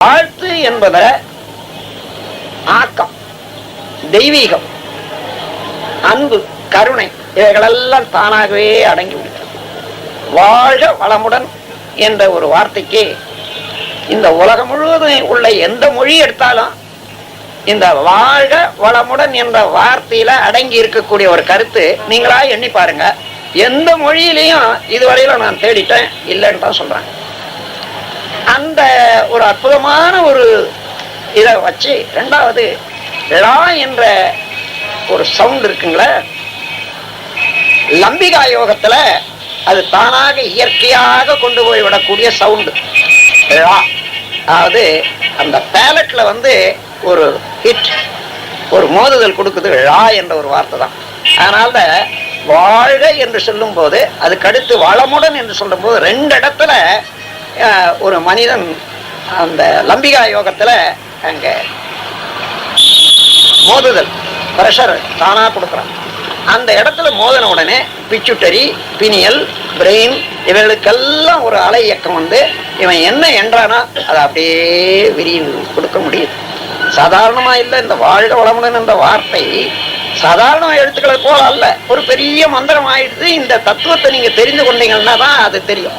வாழ்த்து என்பத ஆக்கம் தெய்வீகம் அன்பு கருணை இவைகளெல்லாம் தானாகவே அடங்கி விடுகிறது வாழ வளமுடன் என்ற ஒரு வார்த்தைக்கு இந்த உலகம் முழுவதும் உள்ள எந்த மொழி எடுத்தாலும் இந்த வாழ வளமுடன் என்ற வார்த்தையில அடங்கி இருக்கக்கூடிய ஒரு கருத்து நீங்களா எண்ணி பாருங்க. எந்த மொழியிலையும் இதுவரையில நான் தேடிட்டேன் இல்லைன்னு தான் சொல்றேன் அந்த ஒரு அற்புதமான ஒரு இதை வச்சு ரெண்டாவது லா என்ற ஒரு சவுண்ட் இருக்குங்களே லம்பிகா யோகத்துல அது தானாக இயற்கையாக கொண்டு போய் விடக்கூடிய சவுண்டு லா. அதாவது அந்த பேலட்ல வந்து ஒரு ஹிட் ஒரு மோதுதல் கொடுக்குது லா என்ற ஒரு வார்த்தை தான். அதனால வாழ்க என்று சொல்லும் போது அதுக்கு அடுத்து வளமுடன் என்று சொல்லும் போது ரெண்டு இடத்துல ஒரு மனிதன் அந்த லம்பிகா யோகத்துல அங்க மோதுதல் ப்ரெஷர் தானா கொடுக்குறான். அந்த இடத்துல மோதின உடனே பிச்சுட்டரி பினியல் பிரெயின் இவர்களுக்கெல்லாம் ஒரு அலை இயக்கம் வந்து இவன் என்ன என்றானா அதை அப்படியே விரிய கொடுக்க முடியுது. சாதாரணமா இல்லை இந்த வாழ்க வளமுடன் என்ற வார்த்தை. சாதாரண எழுத்துக்களை போல அல்ல ஒரு பெரிய மந்திரம் ஆயிடுது. இந்த தத்துவத்தை நீங்க தெரிந்து கொண்டீங்கன்னா தான் அது தெரியும்.